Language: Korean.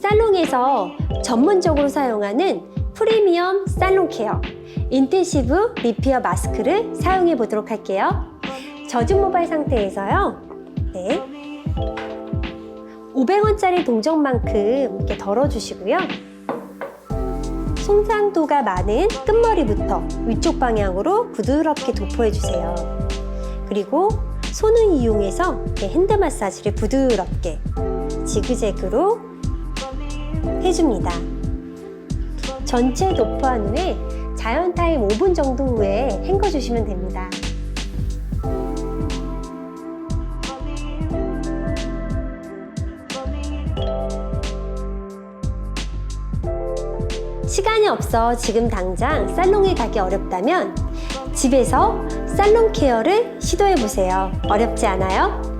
살롱에서 전문적으로 사용하는 프리미엄 살롱 케어 인텐시브 리피어 마스크를 사용해 보도록 할게요. 젖은 모발 상태에서요. 네. 500원짜리 동전만큼 이렇게 덜어주시고요. 손상도가 많은 끝머리부터 위쪽 방향으로 부드럽게 도포해주세요. 그리고 손을 이용해서 핸드 마사지를 부드럽게 지그재그로 해줍니다. 전체 도포한 후에 자연 타임 5분 정도 후에 헹궈주시면 됩니다. 시간이 없어 지금 당장 살롱에 가기 어렵다면 집에서 살롱 케어를 시도해 보세요. 어렵지 않아요?